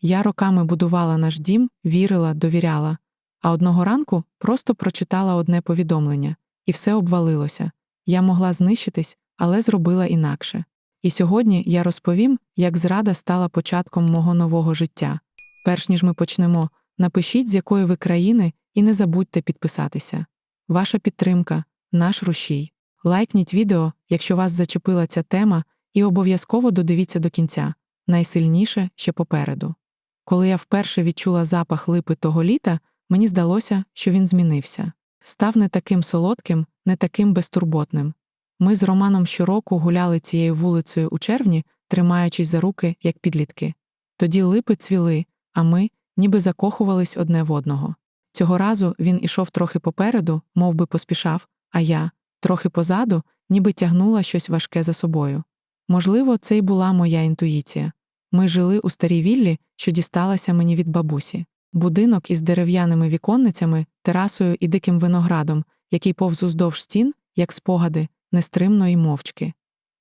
Я роками будувала наш дім, вірила, довіряла, а одного ранку просто прочитала одне повідомлення, і все обвалилося. Я могла знищитись, але зробила інакше. І сьогодні я розповім, як зрада стала початком мого нового життя. Перш ніж ми почнемо, напишіть, з якої ви країни, і не забудьте підписатися. Ваша підтримка, наш рушій. Лайкніть відео, якщо вас зачепила ця тема, і обов'язково додивіться до кінця. Найсильніше ще попереду. Коли я вперше відчула запах липи того літа, мені здалося, що він змінився. Став не таким солодким, не таким безтурботним. Ми з Романом щороку гуляли цією вулицею у червні, тримаючись за руки, як підлітки. Тоді липи цвіли, а ми ніби закохувались одне в одного. Цього разу він ішов трохи попереду, мов би поспішав, а я, трохи позаду, ніби тягнула щось важке за собою. Можливо, це й була моя інтуїція. Ми жили у старій віллі, що дісталася мені від бабусі. Будинок із дерев'яними віконницями, терасою і диким виноградом, який повз уздовж стін, як спогади, нестримно й мовчки.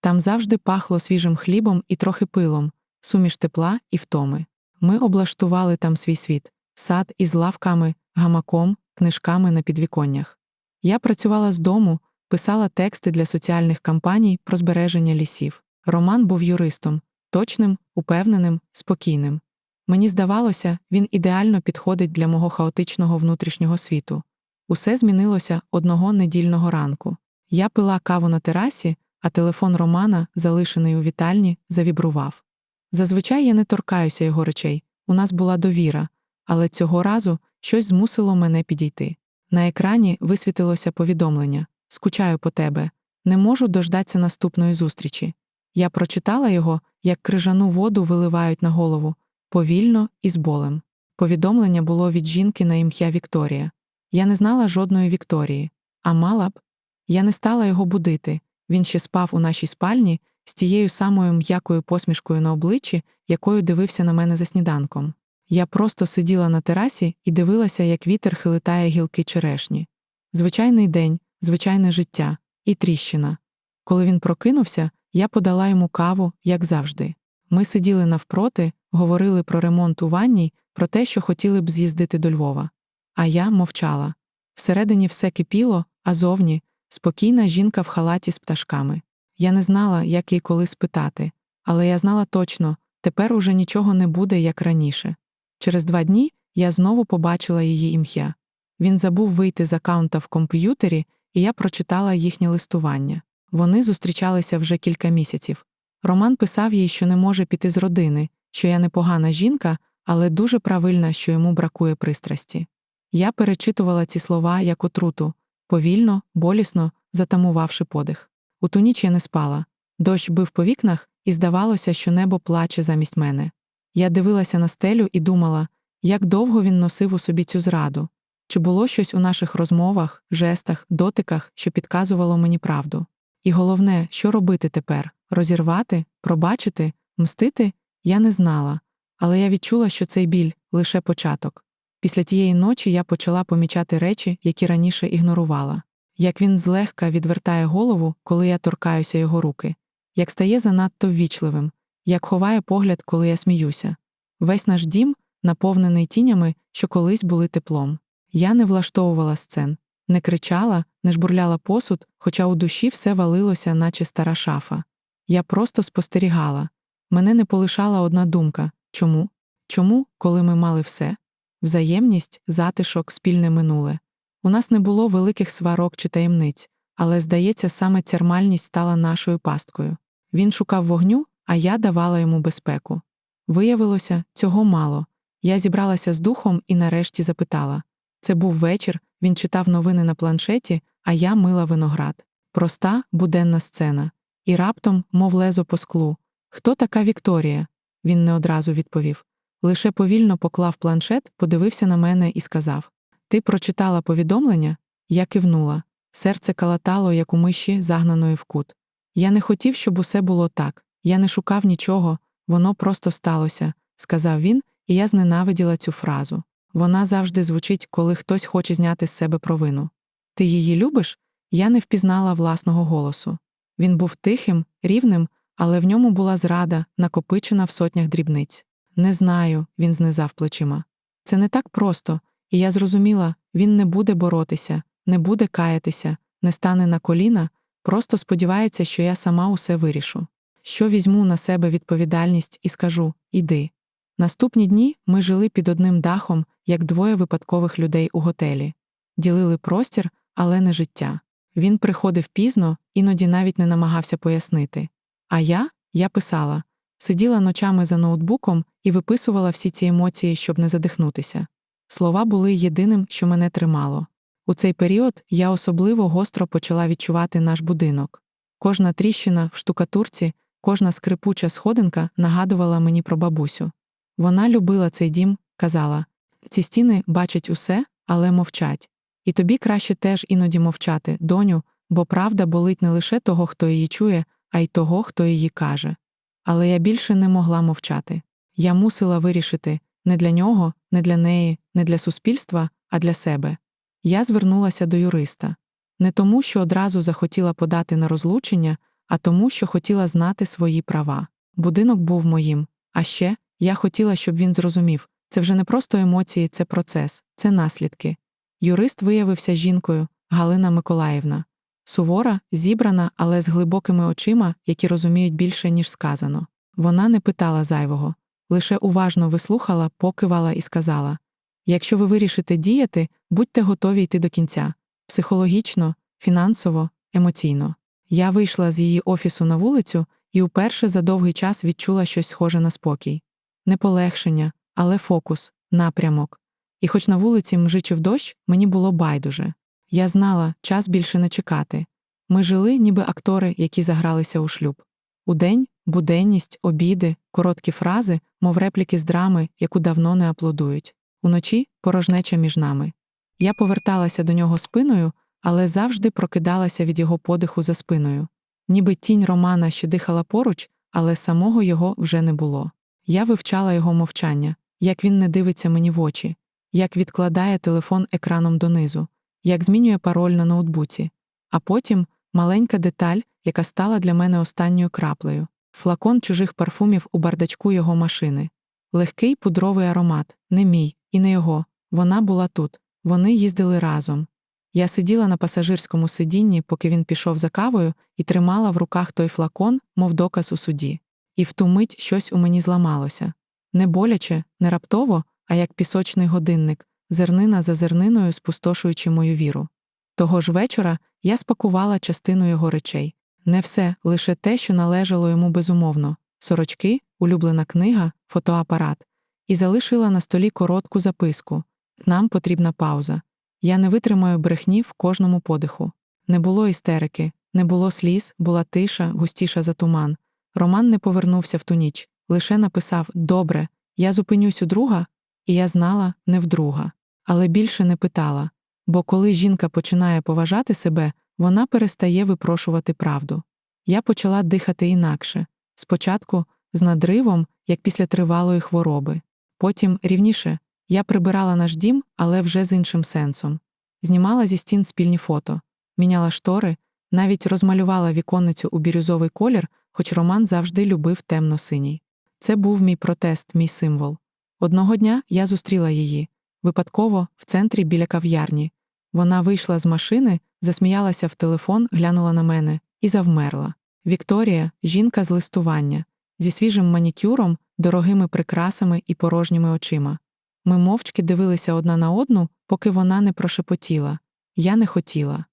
Там завжди пахло свіжим хлібом і трохи пилом, суміш тепла і втоми. Ми облаштували там свій світ, сад із лавками, гамаком, книжками на підвіконнях. Я працювала з дому, писала тексти для соціальних кампаній про збереження лісів. Роман був юристом, точним, упевненим, спокійним. Мені здавалося, він ідеально підходить для мого хаотичного внутрішнього світу. Усе змінилося одного недільного ранку. Я пила каву на терасі, а телефон Романа, залишений у вітальні, завібрував. Зазвичай я не торкаюся його речей, у нас була довіра, але цього разу щось змусило мене підійти. На екрані висвітилося повідомлення Скучаю по тебе, не можу дождатися наступної зустрічі. Я прочитала його, як крижану воду виливають на голову, повільно і з болем. Повідомлення було від жінки на ім'я Вікторія. Я не знала жодної Вікторії, а мала б. Я не стала його будити. Він ще спав у нашій спальні з тією самою м'якою посмішкою на обличчі, якою дивився на мене за сніданком. Я просто сиділа на терасі і дивилася, як вітер хилитає гілки черешні. Звичайний день, звичайне життя і тріщина. Коли він прокинувся, я подала йому каву, як завжди. Ми сиділи навпроти, говорили про ремонт у ванній, про те, що хотіли б з'їздити до Львова. А я мовчала. Всередині все кипіло, а зовні спокійна жінка в халаті з пташками. Я не знала, як їй коли спитати, але я знала точно тепер уже нічого не буде, як раніше. Через два дні я знову побачила її ім'я. Він забув вийти з аккаунта в комп'ютері, і я прочитала їхнє листування. Вони зустрічалися вже кілька місяців. Роман писав їй, що не може піти з родини, що я непогана жінка, але дуже правильна, що йому бракує пристрасті. Я перечитувала ці слова як отруту, повільно, болісно, затамувавши подих. У ту ніч я не спала. Дощ бив по вікнах, і здавалося, що небо плаче замість мене. Я дивилася на стелю і думала, як довго він носив у собі цю зраду, чи було щось у наших розмовах, жестах, дотиках, що підказувало мені правду. І головне, що робити тепер? Розірвати, пробачити, мстити, я не знала, але я відчула, що цей біль лише початок. Після тієї ночі я почала помічати речі, які раніше ігнорувала, як він злегка відвертає голову, коли я торкаюся його руки, як стає занадто ввічливим, як ховає погляд, коли я сміюся. Весь наш дім наповнений тінями, що колись були теплом. Я не влаштовувала сцен, не кричала, не жбурляла посуд, хоча у душі все валилося, наче стара шафа. Я просто спостерігала. Мене не полишала одна думка чому? Чому, коли ми мали все? Взаємність, затишок, спільне минуле. У нас не було великих сварок чи таємниць, але, здається, саме цермальність стала нашою пасткою. Він шукав вогню, а я давала йому безпеку. Виявилося, цього мало. Я зібралася з духом і нарешті запитала це був вечір, він читав новини на планшеті, а я мила виноград. Проста, буденна сцена. І раптом, мов лезо по склу. Хто така Вікторія? Він не одразу відповів. Лише повільно поклав планшет, подивився на мене і сказав: Ти прочитала повідомлення? Я кивнула. Серце калатало, як у миші, загнаної в кут. Я не хотів, щоб усе було так. Я не шукав нічого, воно просто сталося, сказав він, і я зненавиділа цю фразу. Вона завжди звучить, коли хтось хоче зняти з себе провину. Ти її любиш? Я не впізнала власного голосу. Він був тихим, рівним, але в ньому була зрада, накопичена в сотнях дрібниць. Не знаю, він знизав плечима. Це не так просто, і я зрозуміла, він не буде боротися, не буде каятися, не стане на коліна, просто сподівається, що я сама усе вирішу. Що візьму на себе відповідальність і скажу іди. Наступні дні ми жили під одним дахом, як двоє випадкових людей у готелі, ділили простір, але не життя. Він приходив пізно, іноді навіть не намагався пояснити. А я, я писала, сиділа ночами за ноутбуком і виписувала всі ці емоції, щоб не задихнутися. Слова були єдиним, що мене тримало. У цей період я особливо гостро почала відчувати наш будинок. Кожна тріщина в штукатурці, кожна скрипуча сходинка нагадувала мені про бабусю. Вона любила цей дім, казала ці стіни бачать усе, але мовчать. І тобі краще теж іноді мовчати, доню, бо правда болить не лише того, хто її чує, а й того, хто її каже. Але я більше не могла мовчати. Я мусила вирішити не для нього, не для неї, не для суспільства, а для себе. Я звернулася до юриста не тому, що одразу захотіла подати на розлучення, а тому, що хотіла знати свої права. Будинок був моїм, а ще я хотіла, щоб він зрозумів це вже не просто емоції, це процес, це наслідки. Юрист виявився жінкою Галина Миколаївна, сувора, зібрана, але з глибокими очима, які розуміють більше, ніж сказано. Вона не питала зайвого, лише уважно вислухала, покивала і сказала якщо ви вирішите діяти, будьте готові йти до кінця психологічно, фінансово, емоційно. Я вийшла з її офісу на вулицю і уперше за довгий час відчула щось схоже на спокій. Не полегшення, але фокус, напрямок. І хоч на вулиці мжичив дощ, мені було байдуже. Я знала, час більше не чекати. Ми жили, ніби актори, які загралися у шлюб. Удень буденність, обіди, короткі фрази, мов репліки з драми, яку давно не аплодують. Уночі порожнеча між нами. Я поверталася до нього спиною, але завжди прокидалася від його подиху за спиною. Ніби тінь Романа ще дихала поруч, але самого його вже не було. Я вивчала його мовчання, як він не дивиться мені в очі, як відкладає телефон екраном донизу, як змінює пароль на ноутбуці, а потім маленька деталь, яка стала для мене останньою краплею флакон чужих парфумів у бардачку його машини. Легкий пудровий аромат, не мій, і не його. Вона була тут. Вони їздили разом. Я сиділа на пасажирському сидінні, поки він пішов за кавою, і тримала в руках той флакон, мов доказ у суді. І в ту мить щось у мені зламалося. Не боляче, не раптово, а як пісочний годинник, зернина за зерниною спустошуючи мою віру. Того ж вечора я спакувала частину його речей не все, лише те, що належало йому безумовно сорочки, улюблена книга, фотоапарат, і залишила на столі коротку записку нам потрібна пауза. Я не витримаю брехні в кожному подиху. Не було істерики, не було сліз, була тиша, густіша за туман. Роман не повернувся в ту ніч, лише написав Добре, я зупинюсь у друга, і я знала не вдруга. Але більше не питала. Бо коли жінка починає поважати себе, вона перестає випрошувати правду. Я почала дихати інакше спочатку з надривом, як після тривалої хвороби, потім рівніше. Я прибирала наш дім, але вже з іншим сенсом. Знімала зі стін спільні фото, міняла штори, навіть розмалювала віконницю у бірюзовий колір, хоч Роман завжди любив темно-синій. Це був мій протест, мій символ. Одного дня я зустріла її випадково в центрі біля кав'ярні. Вона вийшла з машини, засміялася в телефон, глянула на мене і завмерла. Вікторія, жінка з листування, зі свіжим манікюром, дорогими прикрасами і порожніми очима. Ми мовчки дивилися одна на одну, поки вона не прошепотіла. Я не хотіла.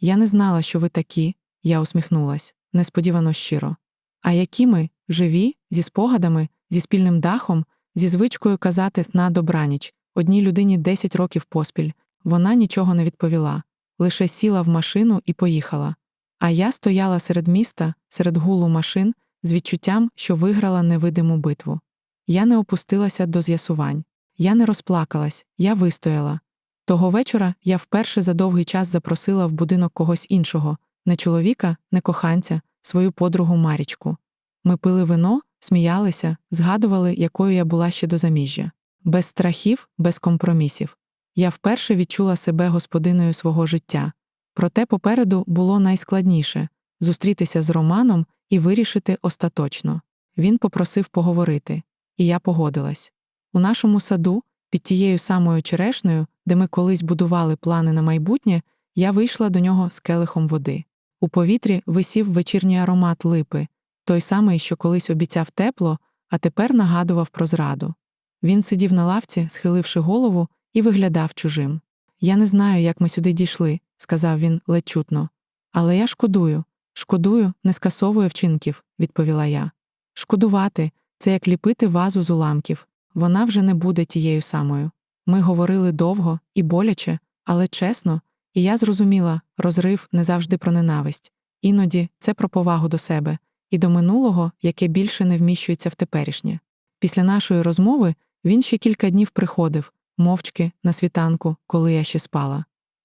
Я не знала, що ви такі, я усміхнулась, несподівано щиро. А які ми живі, зі спогадами, зі спільним дахом, зі звичкою казати на добраніч, одній людині 10 років поспіль. Вона нічого не відповіла, лише сіла в машину і поїхала. А я стояла серед міста, серед гулу машин, з відчуттям, що виграла невидиму битву. Я не опустилася до з'ясувань. Я не розплакалась, я вистояла. Того вечора я вперше за довгий час запросила в будинок когось іншого не чоловіка, не коханця, свою подругу Марічку. Ми пили вино, сміялися, згадували, якою я була ще до заміжжя. Без страхів, без компромісів. Я вперше відчула себе господиною свого життя. Проте попереду було найскладніше зустрітися з Романом і вирішити остаточно. Він попросив поговорити. і я погодилась. У нашому саду, під тією самою черешнею, де ми колись будували плани на майбутнє, я вийшла до нього з келихом води. У повітрі висів вечірній аромат липи, той самий, що колись обіцяв тепло, а тепер нагадував про зраду. Він сидів на лавці, схиливши голову, і виглядав чужим. Я не знаю, як ми сюди дійшли, сказав він ледь чутно. Але я шкодую. Шкодую, не скасовую вчинків, відповіла я. Шкодувати це як ліпити вазу з уламків. Вона вже не буде тією самою. Ми говорили довго і боляче, але чесно, і я зрозуміла, розрив не завжди про ненависть. Іноді це про повагу до себе і до минулого, яке більше не вміщується в теперішнє. Після нашої розмови він ще кілька днів приходив, мовчки, на світанку, коли я ще спала.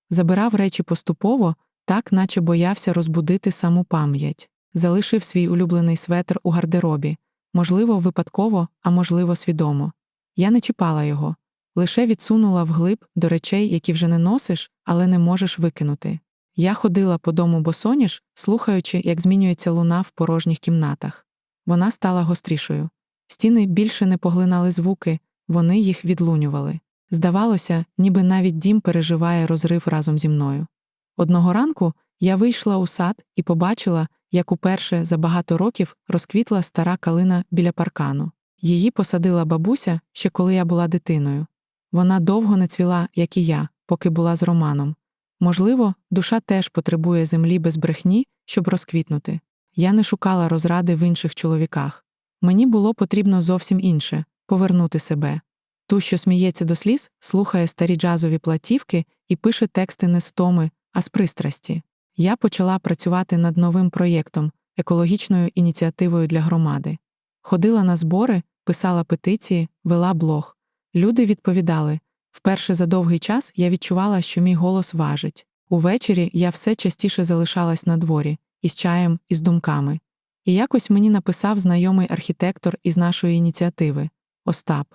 Забирав речі поступово, так наче боявся розбудити саму пам'ять, залишив свій улюблений светр у гардеробі, можливо, випадково, а можливо, свідомо. Я не чіпала його, лише відсунула вглиб до речей, які вже не носиш, але не можеш викинути. Я ходила по дому босоніж, слухаючи, як змінюється луна в порожніх кімнатах. Вона стала гострішою. Стіни більше не поглинали звуки, вони їх відлунювали. Здавалося, ніби навіть дім переживає розрив разом зі мною. Одного ранку я вийшла у сад і побачила, як уперше за багато років розквітла стара калина біля паркану. Її посадила бабуся ще коли я була дитиною. Вона довго не цвіла, як і я, поки була з Романом. Можливо, душа теж потребує землі без брехні, щоб розквітнути. Я не шукала розради в інших чоловіках. Мені було потрібно зовсім інше повернути себе. Ту, що сміється до сліз, слухає старі джазові платівки і пише тексти не з втоми, а з пристрасті. Я почала працювати над новим проєктом, екологічною ініціативою для громади. Ходила на збори, писала петиції, вела блог. Люди відповідали вперше за довгий час я відчувала, що мій голос важить. Увечері я все частіше залишалась на дворі, із чаєм, і з думками. І якось мені написав знайомий архітектор із нашої ініціативи Остап.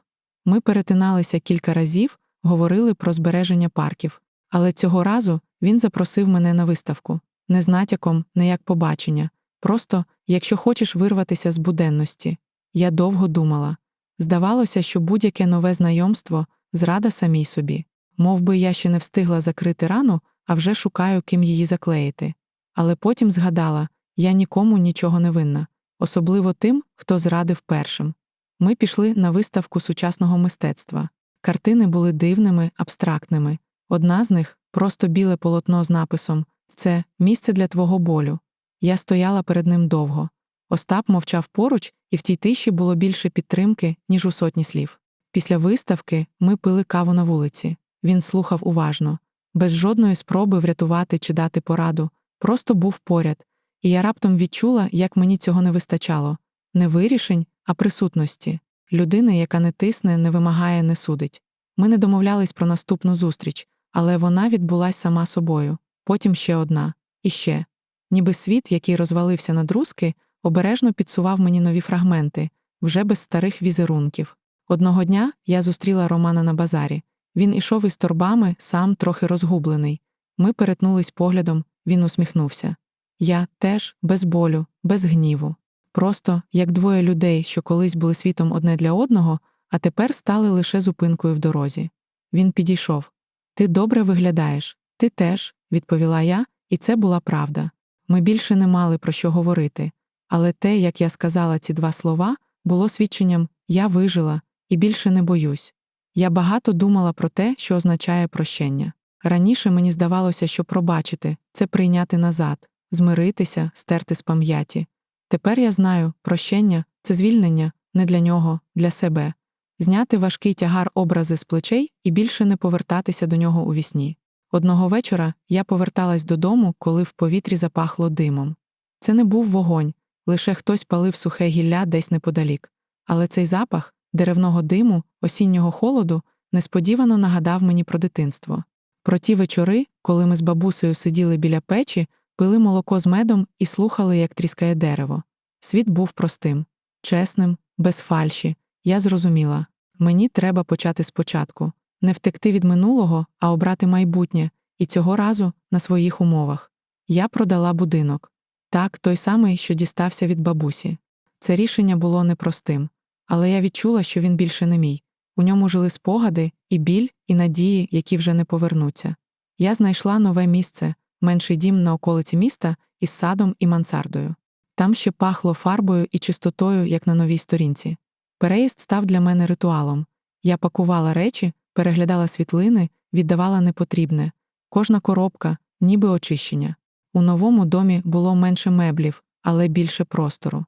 Ми перетиналися кілька разів, говорили про збереження парків, але цього разу він запросив мене на виставку не з натяком, не як побачення. Просто, якщо хочеш вирватися з буденності. Я довго думала. Здавалося, що будь-яке нове знайомство зрада самій собі, Мов би я ще не встигла закрити рану, а вже шукаю, ким її заклеїти. Але потім згадала я нікому нічого не винна, особливо тим, хто зрадив першим. Ми пішли на виставку сучасного мистецтва. Картини були дивними, абстрактними. Одна з них просто біле полотно з написом Це місце для твого болю. Я стояла перед ним довго. Остап мовчав поруч, і в тій тиші було більше підтримки, ніж у сотні слів. Після виставки ми пили каву на вулиці. Він слухав уважно, без жодної спроби врятувати чи дати пораду, просто був поряд, і я раптом відчула, як мені цього не вистачало не вирішень, а присутності людини, яка не тисне, не вимагає, не судить. Ми не домовлялись про наступну зустріч, але вона відбулась сама собою, потім ще одна, і ще. Ніби світ, який розвалився на друзки, обережно підсував мені нові фрагменти, вже без старих візерунків. Одного дня я зустріла Романа на базарі. Він ішов із торбами, сам трохи розгублений. Ми перетнулись поглядом, він усміхнувся. Я теж без болю, без гніву. Просто як двоє людей, що колись були світом одне для одного, а тепер стали лише зупинкою в дорозі. Він підійшов. Ти добре виглядаєш, ти теж, відповіла я, і це була правда. Ми більше не мали про що говорити. Але те, як я сказала ці два слова, було свідченням я вижила і більше не боюсь. Я багато думала про те, що означає прощення. Раніше мені здавалося, що пробачити це прийняти назад, змиритися, стерти з пам'яті. Тепер я знаю, прощення це звільнення не для нього, для себе, зняти важкий тягар образи з плечей і більше не повертатися до нього у вісні. Одного вечора я поверталась додому, коли в повітрі запахло димом. Це не був вогонь, лише хтось палив сухе гілля десь неподалік. Але цей запах деревного диму, осіннього холоду, несподівано нагадав мені про дитинство. Про ті вечори, коли ми з бабусею сиділи біля печі, пили молоко з медом і слухали, як тріскає дерево. Світ був простим, чесним, без фальші. Я зрозуміла мені треба почати спочатку, не втекти від минулого, а обрати майбутнє, і цього разу на своїх умовах. Я продала будинок так, той самий, що дістався від бабусі. Це рішення було непростим, але я відчула, що він більше не мій. У ньому жили спогади, і біль, і надії, які вже не повернуться. Я знайшла нове місце, менший дім на околиці міста із садом і мансардою. Там ще пахло фарбою і чистотою, як на новій сторінці. Переїзд став для мене ритуалом. Я пакувала речі, переглядала світлини, віддавала непотрібне. Кожна коробка, ніби очищення. У новому домі було менше меблів, але більше простору.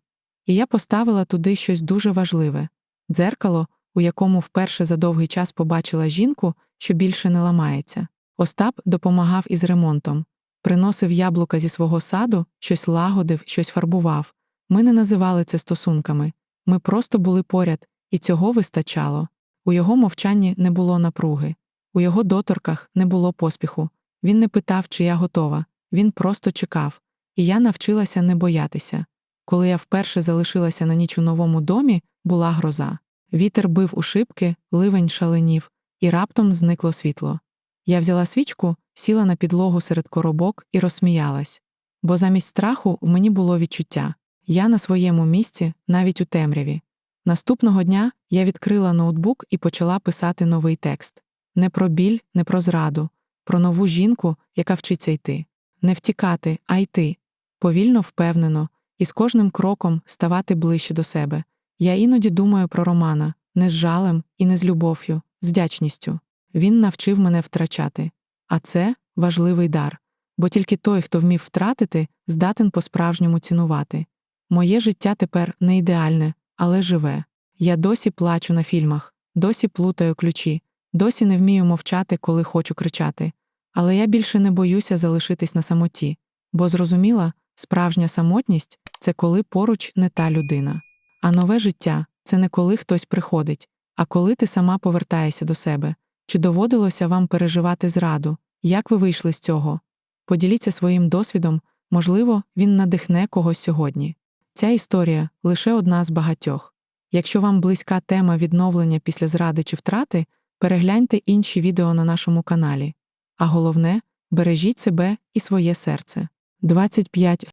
І я поставила туди щось дуже важливе дзеркало, у якому вперше за довгий час побачила жінку, що більше не ламається. Остап допомагав із ремонтом, приносив яблука зі свого саду, щось лагодив, щось фарбував. Ми не називали це стосунками. Ми просто були поряд, і цього вистачало. У його мовчанні не було напруги, у його доторках не було поспіху. Він не питав, чи я готова, він просто чекав, і я навчилася не боятися. Коли я вперше залишилася на ніч у новому домі, була гроза. Вітер бив у шибки, ливень шаленів, і раптом зникло світло. Я взяла свічку, сіла на підлогу серед коробок і розсміялась. Бо замість страху в мені було відчуття я на своєму місці, навіть у темряві. Наступного дня я відкрила ноутбук і почала писати новий текст не про біль, не про зраду, про нову жінку, яка вчиться йти, не втікати, а йти, повільно, впевнено, і з кожним кроком ставати ближче до себе. Я іноді думаю про Романа не з жалем і не з любов'ю, з вдячністю. Він навчив мене втрачати. А це важливий дар, бо тільки той, хто вмів втратити, здатен по-справжньому цінувати. Моє життя тепер не ідеальне, але живе. Я досі плачу на фільмах, досі плутаю ключі, досі не вмію мовчати, коли хочу кричати. Але я більше не боюся залишитись на самоті, бо зрозуміла, справжня самотність це коли поруч не та людина. А нове життя це не коли хтось приходить, а коли ти сама повертаєшся до себе. Чи доводилося вам переживати зраду? Як ви вийшли з цього? Поділіться своїм досвідом, можливо, він надихне когось сьогодні. Ця історія лише одна з багатьох. Якщо вам близька тема відновлення після зради чи втрати, перегляньте інші відео на нашому каналі. А головне, бережіть себе і своє серце. 25